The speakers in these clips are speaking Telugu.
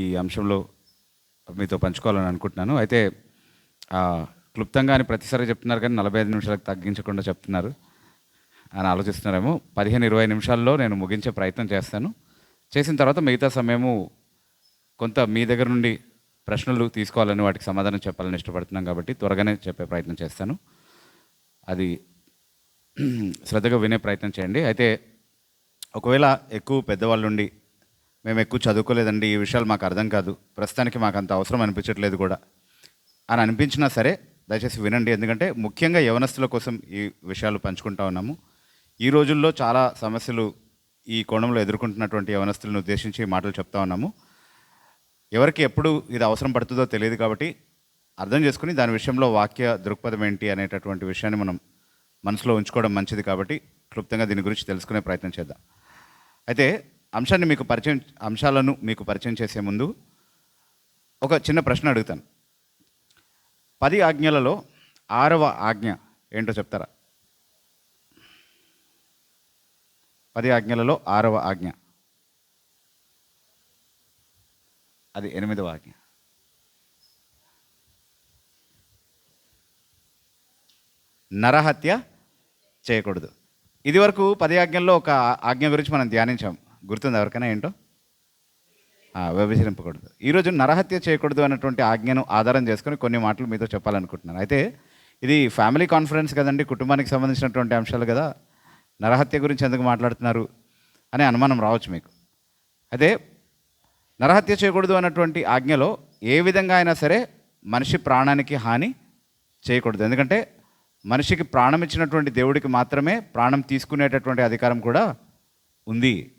ఈ అంశంలో మీతో పంచుకోవాలని అనుకుంటున్నాను. అయితే క్లుప్తంగా అని ప్రతిసారి చెప్తున్నారు కానీ నలభై ఐదు నిమిషాలకు తగ్గించకుండా చెప్తున్నారు అని ఆలోచిస్తున్నారేమో. పదిహేను ఇరవై నిమిషాల్లో నేను ముగించే ప్రయత్నం చేస్తాను. చేసిన తర్వాత మిగతా సమయము కొంత మీ దగ్గర నుండి ప్రశ్నలు తీసుకోవాలని వాటికి సమాధానం చెప్పాలని ఇష్టపడుతున్నాం కాబట్టి త్వరగానే చెప్పే ప్రయత్నం చేస్తాను. అది శ్రద్ధగా వినే ప్రయత్నం చేయండి. అయితే ఒకవేళ ఎక్కువ పెద్దవాళ్ళు నుండి మేము ఎక్కువ చదువుకోలేదండి ఈ విషయాలు మాకు అర్థం కాదు. ప్రస్తుతానికి మాకు అంత అవసరం అనిపించట్లేదు కూడా. అని అనిపించినా సరే దయచేసి వినండి. ఎందుకంటే ముఖ్యంగా యవనస్తుల కోసం ఈ విషయాలు పంచుకుంటా ఉన్నాము. ఈ రోజుల్లో చాలా సమస్యలు ఈ కోణంలో ఎదుర్కొంటున్నటువంటి యవనస్తులను ఉద్దేశించి మాటలు చెప్తా ఉన్నాము. ఎవరికి ఎప్పుడు ఇది అవసరం పడుతుందో తెలియదు కాబట్టి అర్థం చేసుకుని దాని విషయంలో వాక్య దృక్పథం ఏంటి అనేటటువంటి విషయాన్ని మనం మనసులో ఉంచుకోవడం మంచిది కాబట్టి క్లుప్తంగా దీని గురించి తెలుసుకునే ప్రయత్నం చేద్దాం. అయితే అంశాన్ని మీకు పరిచయం అంశాలను మీకు పరిచయం చేసే ముందు ఒక చిన్న ప్రశ్న అడుగుతాను. పది ఆజ్ఞలలో ఆరవ ఆజ్ఞ ఏంటో చెప్తారా? పది ఆజ్ఞలలో ఆరవ ఆజ్ఞ. అది ఎనిమిదవ ఆజ్ఞ. నరహత్య చేయకూడదు. ఇది వరకు పది ఆజ్ఞల్లో ఒక ఆజ్ఞ గురించి మనం ధ్యానించాం. గుర్తుంది ఎవరికైనా ఏంటో? ఆ, వ్యభిచరింపకూడదు. ఈరోజు నరహత్య చేయకూడదు అన్నటువంటి ఆజ్ఞను ఆధారం చేసుకొని కొన్ని మాటలు మీతో చెప్పాలనుకుంటున్నాను. అయితే ఇది ఫ్యామిలీ కాన్ఫరెన్స్ కదండి కుటుంబానికి సంబంధించినటువంటి అంశాలు కదా. నరహత్య గురించి ఎందుకు మాట్లాడుతున్నారు అనే అనుమానం రావచ్చు మీకు. అయితే నరహత్య చేయకూడదు అన్నటువంటి ఆజ్ఞలో ఏ విధంగా అయినా సరే మనిషి ప్రాణానికి హాని చేయకూడదు. ఎందుకంటే మనిషికి ప్రాణం ఇచ్చినటువంటి దేవుడికి మాత్రమే ప్రాణం తీసుకునేటటువంటి అధికారం కూడా ఉంది.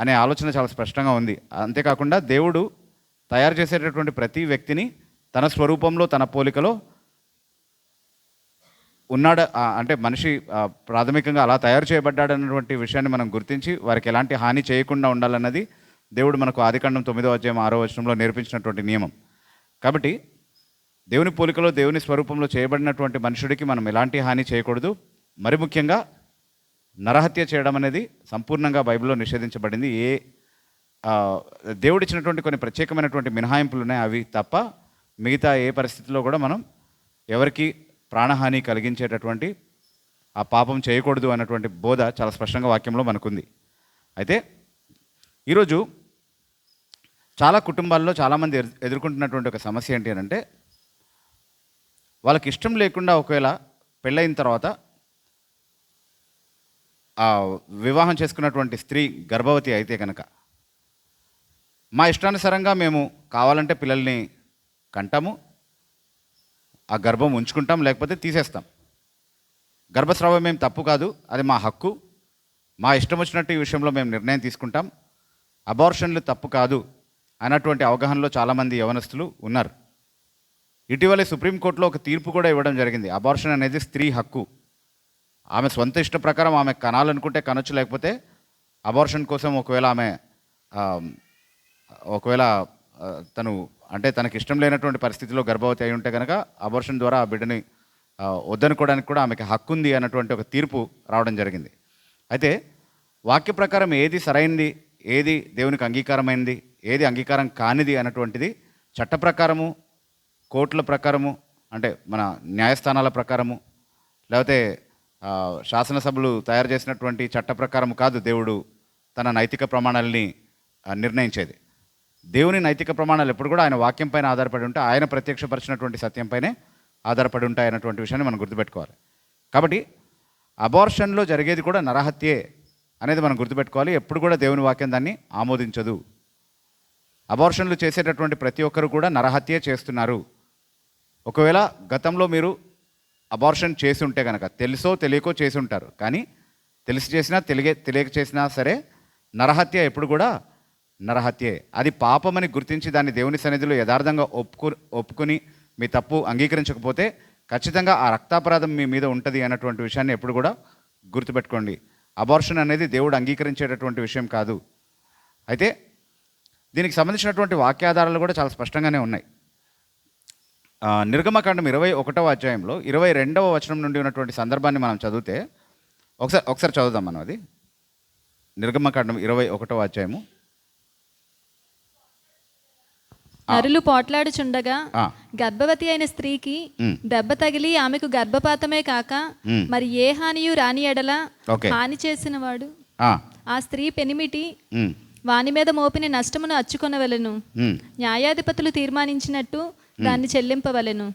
అనే ఆలోచన చాలా స్పష్టంగా ఉంది. అంతేకాకుండా దేవుడు తయారు చేసేటటువంటి ప్రతి వ్యక్తిని తన స్వరూపంలో తన పోలికలో ఉన్నాడు అంటే మనిషి ప్రాథమికంగా అలా తయారు చేయబడ్డాడు అన్నటువంటి విషయాన్ని మనం గుర్తించి వారికి ఎలాంటి హాని చేయకుండా ఉండాలన్నది దేవుడు మనకు ఆదికాండం తొమ్మిదో అధ్యాయం ఆరో వచనంలో నేర్పించినటువంటి నియమం. కాబట్టి దేవుని పోలికలో దేవుని స్వరూపంలో చేయబడినటువంటి మనుషుడికి మనం ఎలాంటి హాని చేయకూడదు. మరి ముఖ్యంగా నరహత్య చేయడం అనేది సంపూర్ణంగా బైబిల్లో నిషేధించబడింది. ఏ దేవుడిచ్చినటువంటి కొన్ని ప్రత్యేకమైనటువంటి మినహాయింపులు ఉన్నాయి అవి తప్ప మిగతా ఏ పరిస్థితిలో కూడా మనం ఎవరికి ప్రాణహాని కలిగించేటటువంటి ఆ పాపం చేయకూడదు అన్నటువంటి బోధ చాలా స్పష్టంగా వాక్యంలో మనకుంది. అయితే ఈరోజు చాలా కుటుంబాల్లో చాలామంది ఎదుర్కొంటున్నటువంటి ఒక సమస్య ఏంటి అని అంటే వాళ్ళకి ఇష్టం లేకుండా ఒకవేళ పెళ్ళయిన తర్వాత వివాహం చేసుకున్నటువంటి స్త్రీ గర్భవతి అయితే కనుక మా ఇష్టానుసారంగా మేము కావాలంటే పిల్లల్ని కంటాము ఆ గర్భం ఉంచుకుంటాం లేకపోతే తీసేస్తాం. గర్భస్రావం ఏం తప్పు కాదు అది మా హక్కు. మా ఇష్టం వచ్చినట్టు ఈ విషయంలో మేము నిర్ణయం తీసుకుంటాం. అబార్షన్లు తప్పు కాదు అన్నటువంటి అవగాహనలో చాలామంది యవనస్తులు ఉన్నారు. ఇటీవలే సుప్రీంకోర్టులో ఒక తీర్పు కూడా ఇవ్వడం జరిగింది. అబార్షన్ అనేది స్త్రీ హక్కు. ఆమె సొంత ఇష్ట ప్రకారం ఆమె కనాలనుకుంటే కనొచ్చు లేకపోతే అబార్షన్ కోసం ఒకవేళ ఆమె ఒకవేళ తను అంటే తనకి ఇష్టం లేనటువంటి పరిస్థితిలో గర్భవతి అయి ఉంటే కనుక అబార్షన్ ద్వారా ఆ బిడ్డని వద్దనుకోవడానికి కూడా ఆమెకి హక్కు ఉంది అన్నటువంటి ఒక తీర్పు రావడం జరిగింది. అయితే వాక్య ప్రకారం ఏది సరైంది ఏది దేవునికి అంగీకారమైంది ఏది అంగీకారం కానిది అన్నటువంటిది చట్ట ప్రకారము కోర్టుల ప్రకారము అంటే మన న్యాయస్థానాల ప్రకారము లేకపోతే శాసనసభలు తయారు చేసినటువంటి చట్ట ప్రకారం కాదు దేవుడు తన నైతిక ప్రమాణాలని నిర్ణయించేది. దేవుని నైతిక ప్రమాణాలు ఎప్పుడు కూడా ఆయన వాక్యం పైన ఆధారపడి ఉంటే ఆయన ప్రత్యక్షపరిచినటువంటి సత్యంపైనే ఆధారపడి ఉంటాయి అన్నటువంటి విషయాన్ని మనం గుర్తుపెట్టుకోవాలి. కాబట్టి అబార్షన్లో జరిగేది కూడా నరహత్యే అనేది మనం గుర్తుపెట్టుకోవాలి. ఎప్పుడు కూడా దేవుని వాక్యం దాన్ని ఆమోదించదు. అబార్షన్లు చేసేటటువంటి ప్రతి ఒక్కరు కూడా నరహత్యే చేస్తున్నారు. ఒకవేళ గతంలో మీరు అబార్షన్ చేసి ఉంటే కనుక తెలుసో తెలియకో చేసి ఉంటారు కానీ తెలిసి చేసినా తెలియ తెలియక చేసినా సరే నరహత్య ఎప్పుడు కూడా నరహత్యే. అది పాపమని గుర్తించి దాన్ని దేవుని సన్నిధిలో యథార్థంగా ఒప్పుకు ఒప్పుకుని మీ తప్పు అంగీకరించకపోతే ఖచ్చితంగా ఆ రక్తాపరాధం మీ మీద ఉంటుంది అన్నటువంటి విషయాన్ని ఎప్పుడు కూడా గుర్తుపెట్టుకోండి. అబార్షన్ అనేది దేవుడు అంగీకరించేటటువంటి విషయం కాదు. అయితే దీనికి సంబంధించినటువంటి వాక్యాధారాలు కూడా చాలా స్పష్టంగానే ఉన్నాయి. నిర్గమకాండం ఇరవై ఒకటవ అధ్యాయంలో ఇరవై రెండవ వచనం నుండి ఉన్నటువంటి సందర్భాన్ని మనం చదివితే ఒకసారి ఒకసారి చదువుదాం మనం అది. నిర్గమకాండం ఇరవై ఒకటవ అధ్యాయము. నరులు పోట్లాడుచుండగా గర్భవతి అయిన స్త్రీకి. దెబ్బ తగిలి ఆమెకు గర్భపాతమే కాక. మరి ఏ హానియు రాని ఎడల. హాని చేసిన వాడు ఆ, స్త్రీ పెనిమిటి వాని మీద మోపిన నష్టమును అచ్చుకొనవలెను. న్యాయాధిపతులు తీర్మానించినట్టు దాన్ని చెల్లింపవలెను.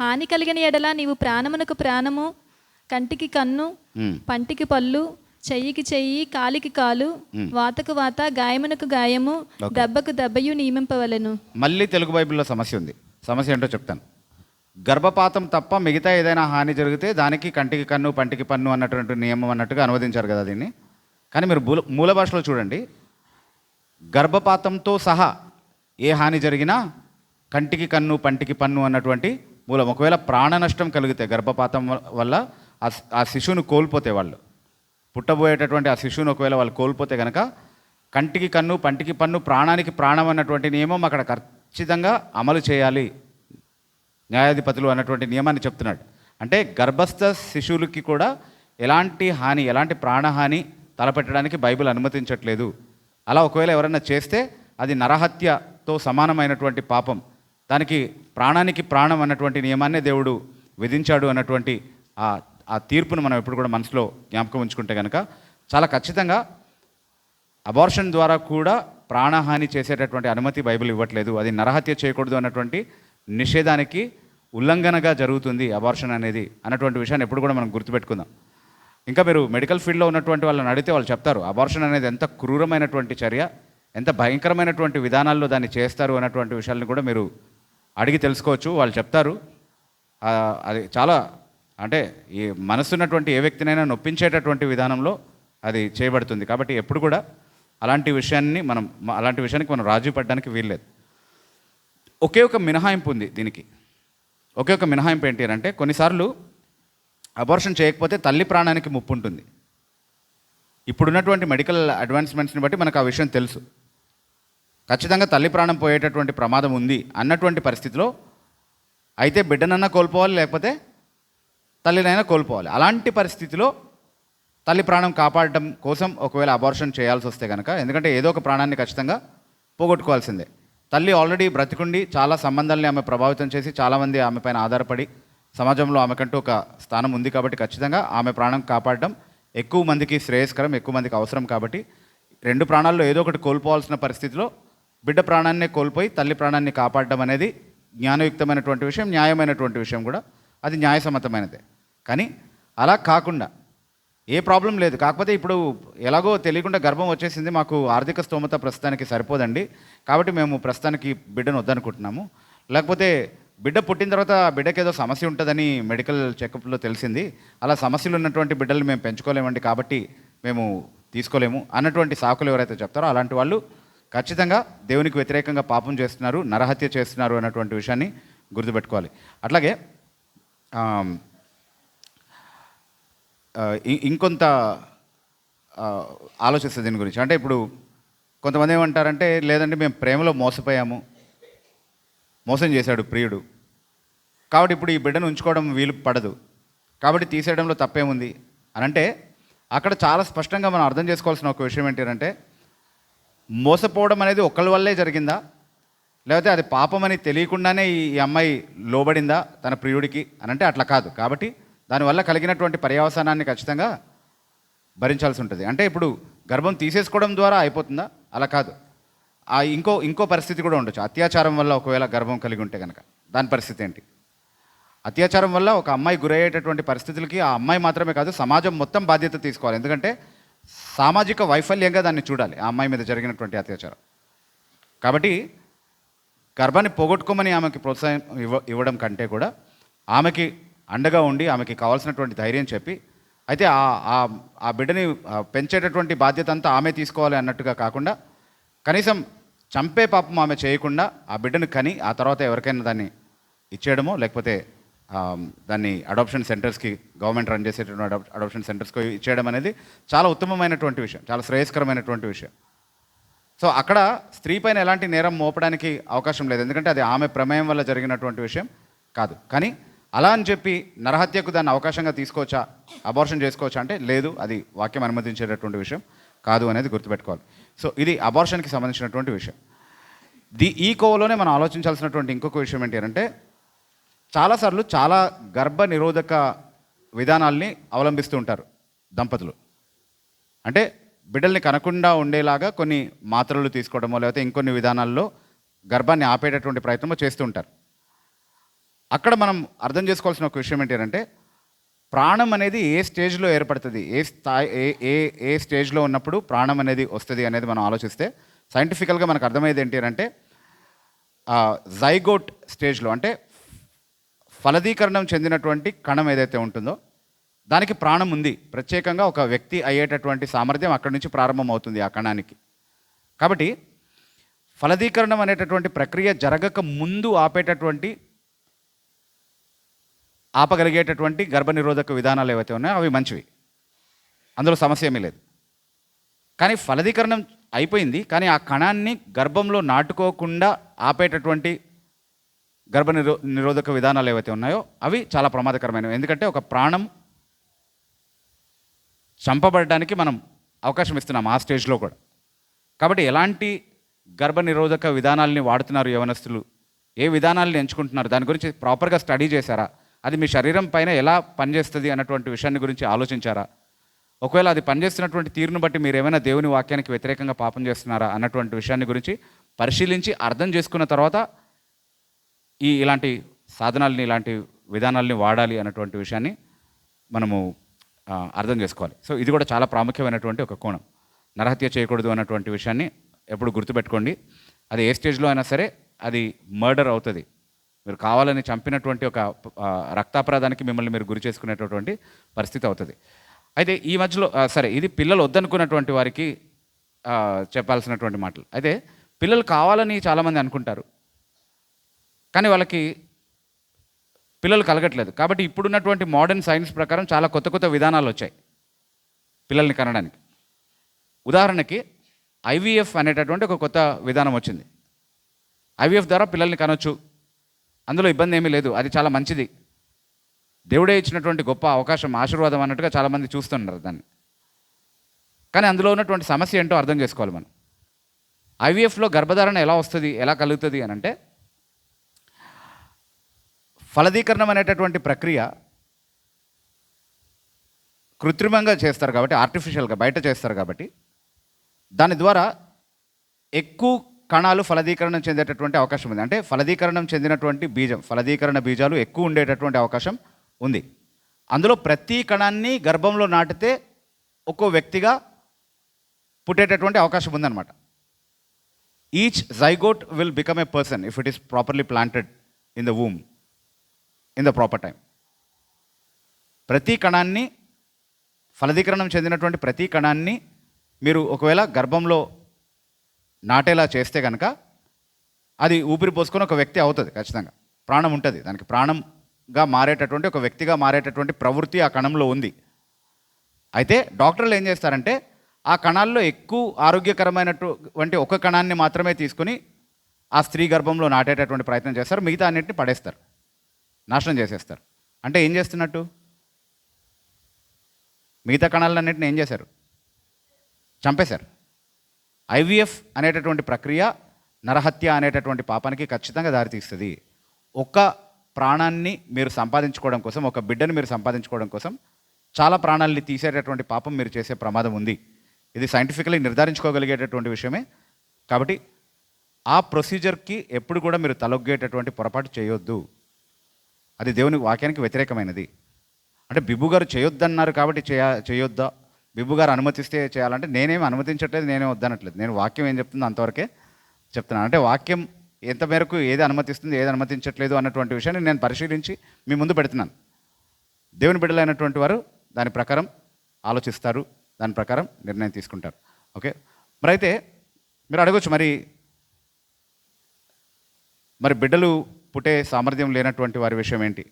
హాని కలిగిన ఎడల నీవు ప్రాణమునకు ప్రాణము కంటికి కన్ను. పంటికి పళ్ళు చెయ్యికి చెయ్యి కాలికి కాలు వాతకు వాత గాయమునకు గాయము దెబ్బకు దెబ్బయు నియమింపవలెను. మళ్ళీ తెలుగు బైబిల్లో సమస్య ఉంది. సమస్య ఏంటో చెప్తాను. గర్భపాతం తప్ప మిగతా ఏదైనా హాని జరిగితే దానికి కంటికి కన్ను పంటికి పన్ను అన్నటువంటి నియమం అన్నట్టుగా అనువదించారు కదా దీన్ని. కానీ మీరు మూల భాషలో చూడండి. గర్భపాతంతో సహా ఏ హాని జరిగినా కంటికి కన్ను పంటికి పన్ను అన్నటువంటి మూలం. ఒకవేళ ప్రాణ నష్టం కలిగితే గర్భపాతం వల్ల ఆ ఆ శిశువును కోల్పోతే వాళ్ళు. పుట్టబోయేటటువంటి ఆ శిశువును ఒకవేళ వాళ్ళు కోల్పోతే కనుక కంటికి కన్ను పంటికి పన్ను ప్రాణానికి ప్రాణం అన్నటువంటి నియమం అక్కడ ఖచ్చితంగా అమలు చేయాలి. న్యాయాధిపతులు అన్నటువంటి నియమాన్ని చెప్తున్నాడు. అంటే గర్భస్థ శిశువులకి కూడా ఎలాంటి హాని ఎలాంటి ప్రాణహాని తలపెట్టడానికి బైబిల్ అనుమతించట్లేదు. అలా ఒకవేళ ఎవరైనా చేస్తే అది నరహత్యతో సమానమైనటువంటి పాపం. దానికి ప్రాణానికి ప్రాణం అన్నటువంటి నియమాన్నే దేవుడు విధించాడు అన్నటువంటి ఆ ఆ తీర్పును మనం ఎప్పుడు కూడా మనసులో జ్ఞాపకం ఉంచుకుంటే కనుక చాలా ఖచ్చితంగా అబార్షన్ ద్వారా కూడా ప్రాణహాని చేసేటటువంటి అనుమతి బైబిల్ ఇవ్వట్లేదు. అది నరహత్య చేయకూడదు అన్నటువంటి నిషేధానికి ఉల్లంఘనగా జరుగుతుంది అబార్షన్ అనేది అన్నటువంటి విషయాన్ని ఎప్పుడు కూడా మనం గుర్తుపెట్టుకుందాం. ఇంకా మీరు మెడికల్ ఫీల్డ్లో ఉన్నటువంటి వాళ్ళని అడిగితే వాళ్ళు చెప్తారు అబార్షన్ అనేది ఎంత క్రూరమైనటువంటి చర్య ఎంత భయంకరమైనటువంటి విధానాల్లో దాన్ని చేస్తారు అన్నటువంటి విషయాలను కూడా మీరు అడిగి తెలుసుకోవచ్చు వాళ్ళు చెప్తారు. అది చాలా అంటే ఈ మనసున్నటువంటి ఏ వ్యక్తినైనా నొప్పించేటటువంటి విధానంలో అది చేయబడుతుంది. కాబట్టి ఎప్పుడు కూడా అలాంటి విషయాన్ని మనం అలాంటి విషయానికి మనం రాజీ పడడానికి వీల్లేదు. ఒకే ఒక మినహాయింపు ఉంది దీనికి. ఒకే ఒక మినహాయింపు ఏంటి అని అంటే కొన్నిసార్లు అబార్షన్ చేయకపోతే తల్లి ప్రాణానికి ముప్పు ఉంటుంది. ఇప్పుడున్నటువంటి మెడికల్ అడ్వాన్స్మెంట్స్ని బట్టి మనకు ఆ విషయం తెలుసు. ఖచ్చితంగా తల్లి ప్రాణం పోయేటటువంటి ప్రమాదం ఉంది అన్నటువంటి పరిస్థితిలో అయితే బిడ్డనన్నా కోల్పోవాలి లేకపోతే తల్లినైనా కోల్పోవాలి. అలాంటి పరిస్థితిలో తల్లి ప్రాణం కాపాడటం కోసం ఒకవేళ అబార్షన్ చేయాల్సి వస్తే కనుక ఎందుకంటే ఏదో ఒక ప్రాణాన్ని ఖచ్చితంగా పోగొట్టుకోవాల్సిందే. తల్లి ఆల్రెడీ బ్రతికుండి చాలా సంబంధాలని ఆమె ప్రభావితం చేసి చాలామంది ఆమె పైన ఆధారపడి సమాజంలో ఆమెకంటూ ఒక స్థానం ఉంది కాబట్టి ఖచ్చితంగా ఆమె ప్రాణం కాపాడడం ఎక్కువ మందికి శ్రేయస్కరం ఎక్కువ మందికి అవసరం కాబట్టి రెండు ప్రాణాల్లో ఏదో ఒకటి కోల్పోవాల్సిన పరిస్థితిలో బిడ్డ ప్రాణాన్ని కోల్పోయి తల్లి ప్రాణాన్ని కాపాడడం అనేది జ్ఞానయుక్తమైనటువంటి విషయం న్యాయమైనటువంటి విషయం కూడా. అది న్యాయసమ్మతమైనదే. కానీ అలా కాకుండా ఏ ప్రాబ్లం లేదు. కాకపోతే ఇప్పుడు ఎలాగో తెలియకుండా గర్భం వచ్చేసింది. మాకు ఆర్థిక స్తోమత ప్రస్తుతానికి సరిపోదండి. కాబట్టి మేము ప్రస్తుతానికి బిడ్డను వద్దనుకుంటున్నాము. లేకపోతే బిడ్డ పుట్టిన తర్వాత బిడ్డకి ఏదో సమస్య ఉంటుందని మెడికల్ చెకప్లో తెలిసింది. అలా సమస్యలు ఉన్నటువంటి బిడ్డలు మేము పెంచుకోలేమండి. కాబట్టి మేము తీసుకోలేము అన్నటువంటి సాకులు ఎవరైతే చెప్తారో అలాంటి వాళ్ళు ఖచ్చితంగా దేవునికి వ్యతిరేకంగా పాపం చేస్తున్నారు నరహత్య చేస్తున్నారు అన్నటువంటి విషయాన్ని గుర్తుపెట్టుకోవాలి. అట్లాగే ఇంకొంత ఆలోచిస్తే ఆలోచిస్తుంది దీని గురించి. అంటే ఇప్పుడు కొంతమంది ఏమంటారంటే లేదంటే మేము ప్రేమలో మోసపోయాము. మోసం చేశాడు ప్రియుడు. కాబట్టి ఇప్పుడు ఈ బిడ్డను ఉంచుకోవడం వీలు పడదు. కాబట్టి తీసేయడంలో తప్పేముంది? అని అంటే అక్కడ చాలా స్పష్టంగా మనం అర్థం చేసుకోవాల్సిన ఒక విషయం ఏంటంటే మోసపోవడం అనేది ఒకళ్ళ వల్లే జరిగిందా? లేకపోతే అది పాపమని తెలియకుండానే ఈ ఈ అమ్మాయి లోబడిందా తన ప్రియుడికి అని అంటే అట్లా కాదు. కాబట్టి దానివల్ల కలిగినటువంటి పర్యవసానాన్ని ఖచ్చితంగా భరించాల్సి ఉంటుంది. అంటే ఇప్పుడు గర్భం తీసేసుకోవడం ద్వారా అయిపోతుందా? అలా కాదు. ఆ ఇంకో ఇంకో పరిస్థితి కూడా ఉండొచ్చు. అత్యాచారం వల్ల ఒకవేళ గర్భం కలిగి ఉంటే కనుక దాని పరిస్థితి ఏంటి? అత్యాచారం వల్ల ఒక అమ్మాయి గురయ్యేటటువంటి పరిస్థితులకి ఆ అమ్మాయి మాత్రమే కాదు సమాజం మొత్తం బాధ్యత తీసుకోవాలి. ఎందుకంటే సామాజిక వైఫల్యంగా దాన్ని చూడాలి ఆ అమ్మాయి మీద జరిగినటువంటి అత్యాచారం. కాబట్టి గర్భాన్ని పోగొట్టుకోమని ఆమెకి ప్రోత్సాహం ఇవ్వ ఇవ్వడం కంటే కూడా ఆమెకి అండగా ఉండి ఆమెకి కావాల్సినటువంటి ధైర్యం చెప్పి అయితే ఆ ఆ- బిడ్డని పెంచేటటువంటి బాధ్యత అంతా ఆమె తీసుకోవాలి అన్నట్టుగా కాకుండా కనీసం చంపే పాపం ఆమె చేయకుండా ఆ బిడ్డను కని ఆ తర్వాత ఎవరికైనా దాన్ని ఇచ్చేయడమో లేకపోతే దాన్ని అడాప్షన్ సెంటర్స్కి గవర్నమెంట్ రన్ చేసేటువంటి అడాప్షన్ సెంటర్స్కి ఇచ్చేయడం అనేది చాలా ఉత్తమమైనటువంటి విషయం చాలా శ్రేయస్కరమైనటువంటి విషయం. సో అక్కడ స్త్రీ పైన ఎలాంటి నేరం మోపడానికి అవకాశం లేదు. ఎందుకంటే అది ఆమె ప్రమేయం వల్ల జరిగినటువంటి విషయం కాదు. కానీ అలా అని చెప్పి నరహత్యకు దాన్ని అవకాశంగా తీసుకోవచ్చా అబార్షన్ చేసుకోవచ్చా అంటే లేదు. అది వాక్యం అనుమతించేటటువంటి విషయం కాదు అనేది గుర్తుపెట్టుకోవాలి. సో ఇది అబార్షన్కి సంబంధించినటువంటి విషయం. ది ఈ కోవలోనే మనం ఆలోచించాల్సినటువంటి ఇంకొక విషయం ఏంటి అంటే చాలాసార్లు చాలా గర్భ నిరోధక విధానాల్ని అవలంబిస్తూ ఉంటారు దంపతులు. అంటే బిడ్డల్ని కనకుండా ఉండేలాగా కొన్ని మాత్రలు తీసుకోవడమో లేకపోతే ఇంకొన్ని విధానాల్లో గర్భాన్ని ఆపేటటువంటి ప్రయత్నమో చేస్తూ ఉంటారు. అక్కడ మనం అర్థం చేసుకోవాల్సిన ఒక విషయం ఏంటంటే ప్రాణం అనేది ఏ స్టేజ్లో ఏర్పడుతుంది? ఏ స్థాయి ఏ ఏ ఏ స్టేజ్లో ఉన్నప్పుడు ప్రాణం అనేది వస్తుంది అనేది మనం ఆలోచిస్తే సైంటిఫికల్గా మనకు అర్థమయ్యేది ఏంటి అంటే జైగోట్ స్టేజ్లో అంటే ఫలదీకరణం చెందినటువంటి కణం ఏదైతే ఉంటుందో దానికి ప్రాణం ఉంది. ప్రత్యేకంగా ఒక వ్యక్తి అయ్యేటటువంటి సామర్థ్యం అక్కడి నుంచి ప్రారంభమవుతుంది ఆ కణానికి. కాబట్టి ఫలదీకరణం అనేటటువంటి ప్రక్రియ జరగక ముందు ఆపేటటువంటి ఆపగలిగేటటువంటి గర్భనిరోధక విధానాలు ఏవైతే ఉన్నాయో అవి మంచివి. అందులో సమస్య ఏమీ లేదు. కానీ ఫలదీకరణం అయిపోయింది. కానీ ఆ కణాన్ని గర్భంలో నాటుకోకుండా ఆపేటటువంటి గర్భ నిరో నిరోధక విధానాలు ఏవైతే ఉన్నాయో అవి చాలా ప్రమాదకరమైనవి. ఎందుకంటే ఒక ప్రాణం చంపబడడానికి మనం అవకాశం ఇస్తున్నాం ఆ స్టేజ్లో కూడా. కాబట్టి ఎలాంటి గర్భ నిరోధక విధానాలని వాడుతున్నారు యవనస్తులు? ఏ విధానాలను ఎంచుకుంటున్నారు? దాని గురించి ప్రాపర్గా స్టడీ చేశారా? అది మీ శరీరం పైన ఎలా పనిచేస్తుంది అన్నటువంటి విషయాన్ని గురించి ఆలోచించారా? ఒకవేళ అది పనిచేస్తున్నటువంటి తీరును బట్టి మీరు ఏమైనా దేవుని వాక్యానికి వ్యతిరేకంగా పాపం చేస్తున్నారా? అన్నటువంటి విషయాన్ని గురించి పరిశీలించి అర్థం చేసుకున్న తర్వాత ఈ ఇలాంటి సాధనాలని ఇలాంటి విధానాలని వాడాలి అన్నటువంటి విషయాన్ని మనము అర్థం చేసుకోవాలి. సో ఇది కూడా చాలా ప్రాముఖ్యమైనటువంటి ఒక కోణం. నరహత్య చేయకూడదు అన్నటువంటి విషయాన్ని ఎప్పుడు గుర్తుపెట్టుకోండి. అది ఏ స్టేజ్లో అయినా సరే అది మర్డర్ అవుతుంది. మీరు కావాలని చంపినటువంటి ఒక రక్తాపరాధానికి మిమ్మల్ని మీరు గురి చేసుకునేటటువంటి పరిస్థితి అవుతుంది. అయితే ఈ మధ్యలో సరే ఇది పిల్లలు వద్దనుకున్నటువంటి వారికి చెప్పాల్సినటువంటి మాటలు. అయితే పిల్లలు కావాలని చాలామంది అనుకుంటారు. కానీ వాళ్ళకి పిల్లలు కలగట్లేదు. కాబట్టి ఇప్పుడున్నటువంటి మోడర్న్ సైన్స్ ప్రకారం చాలా కొత్త కొత్త విధానాలు వచ్చాయి పిల్లల్ని కనడానికి. ఉదాహరణకి ఐవీఎఫ్ అనేటటువంటి ఒక కొత్త విధానం వచ్చింది. ఐవీఎఫ్ ద్వారా పిల్లల్ని కనొచ్చు. అందులో ఇబ్బంది ఏమీ లేదు. అది చాలా మంచిది. దేవుడే ఇచ్చినటువంటి గొప్ప అవకాశం ఆశీర్వాదం అన్నట్టుగా చాలామంది చూస్తున్నారు దాన్ని. కానీ అందులో ఉన్నటువంటి సమస్య ఏంటో అర్థం చేసుకోవాలి మనం. ఐవీఎఫ్లో గర్భధారణ ఎలా వస్తుంది ఎలా కలుగుతుంది అని అంటే ఫలదీకరణం అనేటటువంటి ప్రక్రియ కృత్రిమంగా చేస్తారు కాబట్టి ఆర్టిఫిషియల్గా బయట చేస్తారు కాబట్టి దాని ద్వారా ఎక్కువ కణాలు ఫలదీకరణం చెందేటటువంటి అవకాశం ఉంది. అంటే ఫలదీకరణం చెందినటువంటి బీజం ఫలదీకరణ బీజాలు ఎక్కువ ఉండేటటువంటి అవకాశం ఉంది. అందులో ప్రతి కణాన్ని గర్భంలో నాటితే ఒక్కో వ్యక్తిగా పుట్టేటటువంటి అవకాశం ఉందన్నమాట. Each zygote will become a person if it is properly planted in the womb in the proper time ప్రతి కణాన్ని ఫలదీకరణం చెందినటువంటి ప్రతి కణాన్ని మీరు ఒకవేళ గర్భంలో నాటేలా చేస్తే కనుక అది ఊపిరి పోసుకొని ఒక వ్యక్తి అవుతుంది ఖచ్చితంగా. ప్రాణం ఉంటుంది. దానికి ప్రాణంగా మారేటటువంటి ఒక వ్యక్తిగా మారేటటువంటి ప్రవృత్తి ఆ కణంలో ఉంది. అయితే డాక్టర్లు ఏం చేస్తారంటే ఆ కణాల్లో ఎక్కువ ఆరోగ్యకరమైనటువంటి ఒక కణాన్ని మాత్రమే తీసుకుని ఆ స్త్రీ గర్భంలో నాటేటటువంటి ప్రయత్నం చేస్తారు. మిగతా అన్నింటిని పడేస్తారు. నాశనం చేసేస్తారు. అంటే ఏం చేస్తున్నట్టు? మిగతా కణాలన్నింటిని ఏం చేశారు? చంపేశారు. ఐవీఎఫ్ అనేటటువంటి ప్రక్రియ నరహత్య అనేటటువంటి పాపానికి ఖచ్చితంగా దారితీస్తుంది. ఒక ప్రాణాన్ని మీరు సంపాదించుకోవడం కోసం ఒక బిడ్డను మీరు సంపాదించుకోవడం కోసం చాలా ప్రాణాలని తీసేటటువంటి పాపం మీరు చేసే ప్రమాదం ఉంది. ఇది సైంటిఫికలీ నిర్ధారించుకోగలిగేటటువంటి విషయమే. కాబట్టి ఆ ప్రొసీజర్కి ఎప్పుడు కూడా మీరు తలొగ్గేటటువంటి పొరపాటు చేయొద్దు. అది దేవుని వాక్యానికి వ్యతిరేకమైనది. అంటే బిబ్బు గారు చేయొద్దన్నారు కాబట్టి చేయ చేయొద్దా? బిబ్బు గారు అనుమతిస్తే చేయాలంటే నేనేమి అనుమతించట్లేదు నేనే వద్దనట్లేదు. నేను వాక్యం ఏం చెప్తుందో అంతవరకే చెప్తున్నాను. అంటే వాక్యం ఎంత మేరకు ఏది అనుమతిస్తుంది ఏది అనుమతించట్లేదు అన్నటువంటి విషయాన్ని నేను పరిశీలించి మీ ముందు పెడుతున్నాను. దేవుని బిడ్డలైనటువంటి వారు దాని ప్రకారం ఆలోచిస్తారు దాని ప్రకారం నిర్ణయం తీసుకుంటారు. ఓకే? మరి అయితే మీరు అడగచ్చు మరి మరి బిడ్డలు పుట్టే సామర్థ్యం లేనటువంటి వారి విషయం ఏంటి?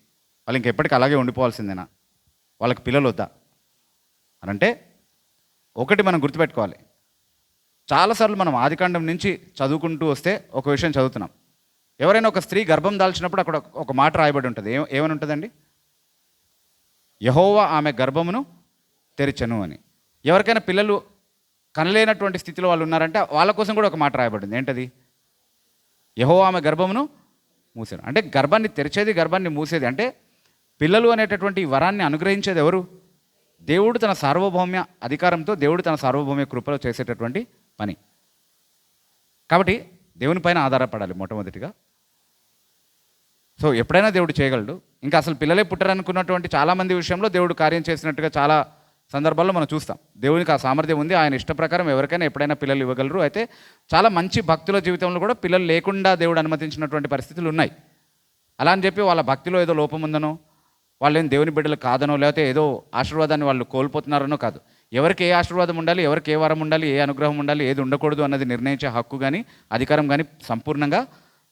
వాళ్ళు ఇంకెప్పటికీ అలాగే ఉండిపోవాల్సిందేనా? వాళ్ళకి పిల్లలు వద్దా? అని అంటే ఒకటి మనం గుర్తుపెట్టుకోవాలి. చాలాసార్లు మనం ఆదికాండం నుంచి చదువుకుంటూ వస్తే ఒక విషయం చదువుతున్నాం. ఎవరైనా ఒక స్త్రీ గర్భం దాల్చినప్పుడు అక్కడ ఒక మాట రాయబడి ఉంటుంది. ఏ ఏమని ఉంటుందండి? యహోవా ఆమె గర్భమును తెరిచను అని. ఎవరికైనా పిల్లలు కనలేనటువంటి స్థితిలో వాళ్ళు ఉన్నారంటే వాళ్ళ కోసం కూడా ఒక మాట రాయబడింది ఏంటది? యహో ఆమె గర్భమును మూసాడు అంటే గర్భాన్ని తెరిచేది గర్భాన్ని మూసేది. అంటే పిల్లలు అనేటటువంటి వరాన్ని అనుగ్రహించేది ఎవరు? దేవుడు తన సార్వభౌమ్య అధికారంతో దేవుడు తన సార్వభౌమ్య కృపలో చేసేటటువంటి పని. కాబట్టి దేవుని పైన ఆధారపడాలి మొట్టమొదటిగా. సో ఎప్పుడైనా దేవుడు చేయగలడు. ఇంకా అసలు పిల్లలే పుట్టరనుకున్నటువంటి చాలామంది విషయంలో దేవుడు కార్యం చేసినట్టుగా చాలా సందర్భాల్లో మనం చూస్తాం. దేవునికి ఆ సామర్థ్యం ఉంది. ఆయన ఇష్ట ప్రకారం ఎవరికైనా ఎప్పుడైనా పిల్లలు ఇవ్వగలరు. అయితే చాలా మంచి భక్తుల జీవితంలో కూడా పిల్లలు లేకుండా దేవుడు అనుమతించినటువంటి పరిస్థితులు ఉన్నాయి. అలా అని చెప్పి వాళ్ళ భక్తిలో ఏదో లోపం ఉందనో వాళ్ళు ఏం దేవుని బిడ్డలు కాదనో లేకపోతే ఏదో ఆశీర్వాదాన్ని వాళ్ళు కోల్పోతున్నారనో కాదు. ఎవరికి ఏ ఆశీర్వాదం ఉండాలి ఎవరికి ఏ వరం ఉండాలి ఏ అనుగ్రహం ఉండాలి ఏది ఉండకూడదు అన్నది నిర్ణయించే హక్కు కానీ అధికారం కానీ సంపూర్ణంగా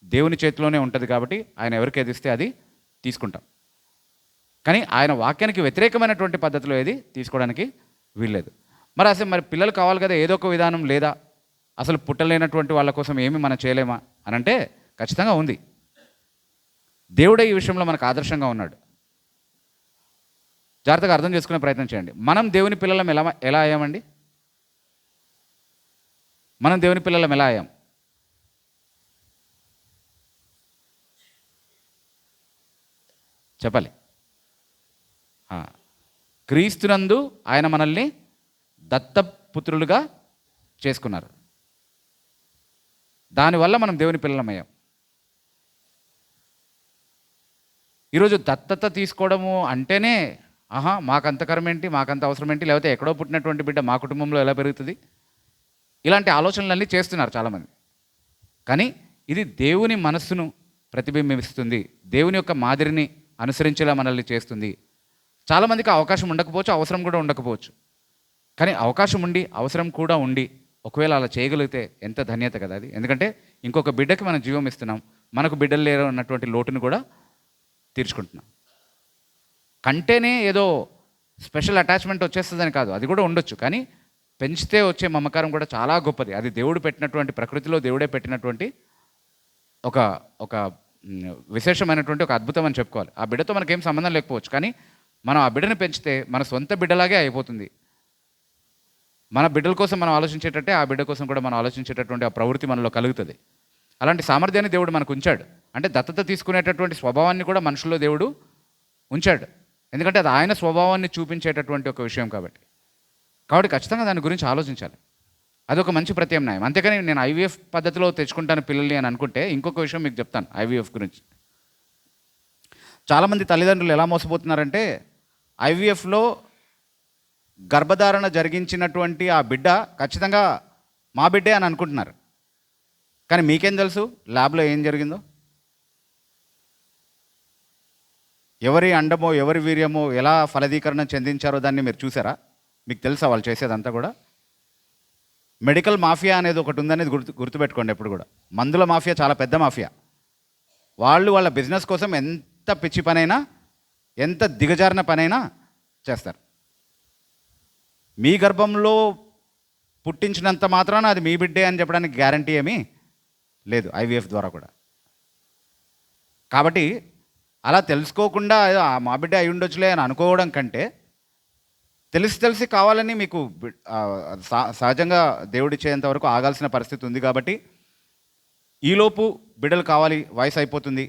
దేవుని చేతిలోనే ఉంటుంది కాబట్టి ఆయన ఎవరికి ఏది ఇస్తే అది తీసుకుంటాం. కానీ ఆయన వాక్యానికి వ్యతిరేకమైనటువంటి పద్ధతిలో ఏది తీసుకోవడానికి వీల్లేదు. మరి అసలు మరి పిల్లలు కావాలి కదా ఏదో ఒక విధానం లేదా? అసలు పుట్టలేనటువంటి వాళ్ళ కోసం ఏమి మనం చేయలేమా అని అంటే ఖచ్చితంగా ఉంది. దేవుడే ఈ విషయంలో మనకు ఆదర్శంగా ఉన్నాడు. జాగ్రత్తగా అర్థం చేసుకునే ప్రయత్నం చేయండి. మనం దేవుని పిల్లలం ఎలా ఎలా అయ్యామండి? మనం దేవుని పిల్లలం ఎలా అయ్యాం? చెప్పాలి. క్రీస్తునందు ఆయన మనల్ని దత్తపుత్రులుగా చేసుకున్నారు. దానివల్ల మనం దేవుని పిల్లలమయ్యాం. ఈరోజు దత్తత తీసుకోవడము అంటేనే ఆహా మాకంత కరం ఏంటి మాకంత అవసరం ఏంటి లేకపోతే ఎక్కడో పుట్టినటువంటి బిడ్డ మా కుటుంబంలో ఎలా పెరుగుతుంది? ఇలాంటి ఆలోచనలన్నీ చేస్తున్నారు చాలామంది. కానీ ఇది దేవుని మనస్సును ప్రతిబింబిస్తుంది. దేవుని యొక్క మాదిరిని అనుసరించేలా మనల్ని చేస్తుంది. చాలామందికి అవకాశం ఉండకపోవచ్చు అవసరం కూడా ఉండకపోవచ్చు. కానీ అవకాశం ఉండి అవసరం కూడా ఉండి ఒకవేళ అలా చేయగలిగితే ఎంత ధన్యత కదా అది. ఎందుకంటే ఇంకొక బిడ్డకి మనం జీవం ఇస్తున్నాం మనకు బిడ్డలు లేరు అన్నటువంటి లోటును కూడా తీర్చుకుంటున్నాం. కంటేనే ఏదో స్పెషల్ అటాచ్మెంట్ వచ్చేస్తుందని కాదు అది కూడా ఉండొచ్చు. కానీ పెంచితే వచ్చే మమకారం కూడా చాలా గొప్పది. అది దేవుడు పెట్టినటువంటి ప్రకృతిలో దేవుడే పెట్టినటువంటి ఒక ఒక విశేషమైనటువంటి ఒక అద్భుతం అని చెప్పుకోవాలి. ఆ బిడ్డతో మనకేం సంబంధం లేకపోవచ్చు. కానీ మనం ఆ బిడ్డను పెంచితే మన సొంత బిడ్డలాగే అయిపోతుంది. మన బిడ్డల కోసం మనం ఆలోచించేటట్టే ఆ బిడ్డ కోసం కూడా మనం ఆలోచించేటటువంటి ఆ ప్రవృత్తి మనలో కలుగుతుంది. అలాంటి సామర్థ్యాన్ని దేవుడు మనకు ఉంచాడు. అంటే దత్తత తీసుకునేటటువంటి స్వభావాన్ని కూడా మనుషుల్లో దేవుడు ఉంచాడు. ఎందుకంటే అది ఆయన స్వభావాన్ని చూపించేటటువంటి ఒక విషయం కాబట్టి. కాబట్టి ఖచ్చితంగా దాని గురించి ఆలోచించాలి. అదొక మంచి ప్రత్యామ్నాయం. అంతేకాని నేను ఐవీఎఫ్ పద్ధతిలో తెచ్చుకుంటాను పిల్లల్ని అని అనుకుంటే ఇంకొక విషయం మీకు చెప్తాను ఐవీఎఫ్ గురించి. చాలామంది తల్లిదండ్రులు ఎలా మోసపోతున్నారంటే ఐవీఎఫ్లో గర్భధారణ జరిగించినటువంటి ఆ బిడ్డ ఖచ్చితంగా మా బిడ్డే అని అనుకుంటున్నారు. కానీ మీకేం తెలుసు? ల్యాబ్లో ఏం జరిగిందో? ఎవరి అండమో ఎవరి వీర్యమో ఎలా ఫలదీకరణ చెందించారో దాన్ని మీరు చూసారా? మీకు తెలుసా వాళ్ళు చేసేదంతా కూడా? మెడికల్ మాఫియా అనేది ఒకటి ఉందనేది గుర్తు గుర్తుపెట్టుకోండి ఎప్పుడు కూడా. మందుల మాఫియా చాలా పెద్ద మాఫియా. వాళ్ళు వాళ్ళ బిజినెస్ కోసం ఎంత ఎంత పిచ్చి పనైనా ఎంత దిగజారిన పనైనా చేస్తారు. మీ గర్భంలో పుట్టించినంత మాత్రాన అది మీ బిడ్డే అని చెప్పడానికి గ్యారంటీ ఏమీ లేదు ఐవీఎఫ్ ద్వారా కూడా. కాబట్టి అలా తెలుసుకోకుండా మా బిడ్డ అయి ఉండొచ్చులే అని అనుకోవడం కంటే తెలిసి తెలిసి కావాలని మీకు సహ- సహజంగా దేవుడిచ్చేంత వరకు ఆగాల్సిన పరిస్థితి ఉంది కాబట్టి ఈలోపు బిడ్డలు కావాలి వయసు అయిపోతుంది.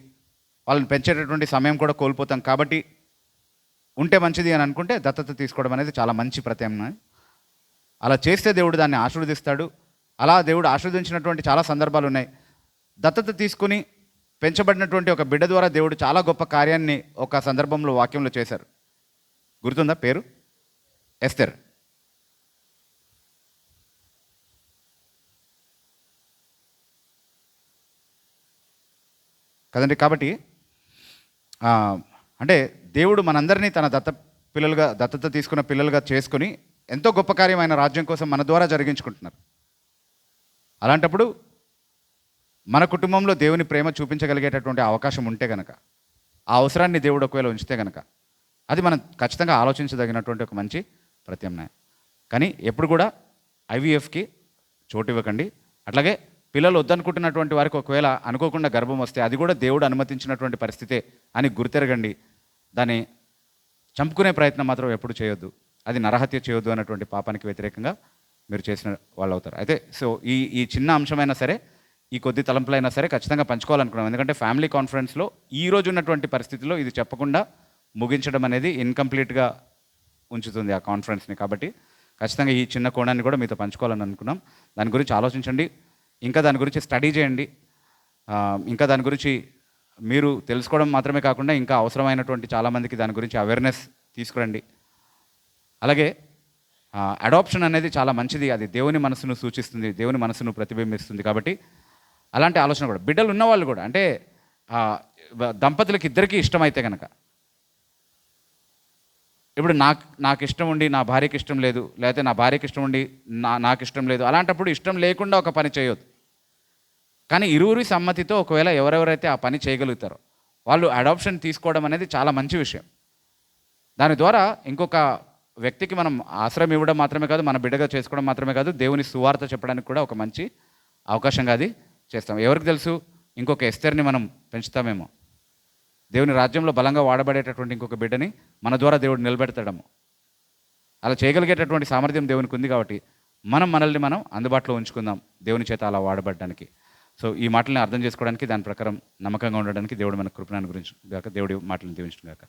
వాళ్ళని పెంచేటటువంటి సమయం కూడా కోల్పోతాం. కాబట్టి ఉంటే మంచిది అని అనుకుంటే దత్తత తీసుకోవడం అనేది చాలా మంచి ప్రత్యామ్నాయం. అలా చేస్తే దేవుడు దాన్ని ఆశీర్వదిస్తాడు. అలా దేవుడు ఆశీర్వదించినటువంటి చాలా సందర్భాలు ఉన్నాయి. దత్తత తీసుకుని పెంచబడినటువంటి ఒక బిడ్డ ద్వారా దేవుడు చాలా గొప్ప కార్యాన్ని ఒక సందర్భంలో వాక్యంలో చేశారు. గుర్తుందా పేరు? ఎస్తర్. కదండి కాబట్టి అంటే దేవుడు మనందరినీ తన దత్త పిల్లలుగా దత్తత తీసుకున్న పిల్లలుగా చేసుకుని ఎంతో గొప్ప కార్యం ఆయన రాజ్యం కోసం మన ద్వారా జరిగించుకుంటున్నారు. అలాంటప్పుడు మన కుటుంబంలో దేవుని ప్రేమ చూపించగలిగేటటువంటి అవకాశం ఉంటే గనక ఆ అవసరాన్ని దేవుడు ఒకవేళ ఉంచితే గనక అది మనం ఖచ్చితంగా ఆలోచించదగినటువంటి ఒక మంచి ప్రత్యామ్నాయం. కానీ ఎప్పుడు కూడా ఐవీఎఫ్కి చోటు ఇవ్వకండి. అట్లాగే పిల్లలు వద్దనుకుంటున్నటువంటి వారికి ఒకవేళ అనుకోకుండా గర్భం వస్తే అది కూడా దేవుడు అనుమతించినటువంటి పరిస్థితే అని గుర్తెరగండి. దాన్ని చంపుకునే ప్రయత్నం మాత్రం ఎప్పుడు చేయొద్దు. అది నరహత్య చేయొద్దు అన్నటువంటి పాపానికి వ్యతిరేకంగా మీరు చేసిన వాళ్ళు అవుతారు అయితే సో ఈ ఈ చిన్న అంశమైనా సరే ఈ కొద్ది తలంపులైనా సరే ఖచ్చితంగా పంచుకోవాలనుకున్నాం. ఎందుకంటే ఫ్యామిలీ కాన్ఫరెన్స్లో ఈ రోజు ఉన్నటువంటి పరిస్థితిలో ఇది చెప్పకుండా ముగించడం అనేది ఇన్కంప్లీట్గా ఉంచుతుంది ఆ కాన్ఫరెన్స్ని. కాబట్టి ఖచ్చితంగా ఈ చిన్న కోణాన్ని కూడా మీతో పంచుకోవాలని అనుకున్నాం. దాని గురించి ఆలోచించండి. ఇంకా దాని గురించి స్టడీ చేయండి. ఇంకా దాని గురించి మీరు తెలుసుకోవడం మాత్రమే కాకుండా ఇంకా అవసరమైనటువంటి చాలామందికి దాని గురించి అవేర్నెస్ తీసుకురండి. అలాగే అడాప్షన్ అనేది చాలా మంచిది. అది దేవుని మనసును సూచిస్తుంది దేవుని మనసును ప్రతిబింబిస్తుంది కాబట్టి అలాంటి ఆలోచన కూడా. బిడ్డలు ఉన్నవాళ్ళు కూడా అంటే దంపతులకు దంపతులకి ఇద్దరికీ ఇష్టమైతే కనుక ఇప్పుడు నాకు నాకు ఇష్టం ఉండి నా భార్యకి ఇష్టం లేదు లేకపోతే నా భార్యకి ఇష్టం ఉండి నా నాకు ఇష్టం లేదు అలాంటప్పుడు ఇష్టం లేకుండా ఒక పని చేయొద్దు. కానీ ఇరువురి సమ్మతితో ఒకవేళ ఎవరెవరైతే ఆ పని చేయగలుగుతారో వాళ్ళు అడాప్షన్ తీసుకోవడం అనేది చాలా మంచి విషయం. దాని ద్వారా ఇంకొక వ్యక్తికి మనం ఆశ్రయం ఇవ్వడం మాత్రమే కాదు మన బిడ్డగా చేసుకోవడం మాత్రమే కాదు దేవుని సువార్త చెప్పడానికి కూడా ఒక మంచి అవకాశంగా అది చేస్తాం. ఎవరికి తెలుసు? ఇంకొక ఎస్తర్ని మనం పెంచుతామేమో. దేవుని రాజ్యంలో బలంగా వాడబడేటటువంటి ఇంకొక బిడ్డని మన ద్వారా దేవుడు నిలబెడతాడము. అలా చేయగలిగేటటువంటి సామర్థ్యం దేవునికి ఉంది కాబట్టి మనం మనల్ని మనం అందుబాటులో ఉంచుకుందాం దేవుని చేత అలా వాడబడడానికి. సో ఈ మాటల్ని అర్థం చేసుకోవడానికి దాని ప్రకారం నమ్మకంగా ఉండడానికి దేవుడు మన కృపణాన్ని గురించి గాక. దేవుడి మాటలను దీవించడం గాక.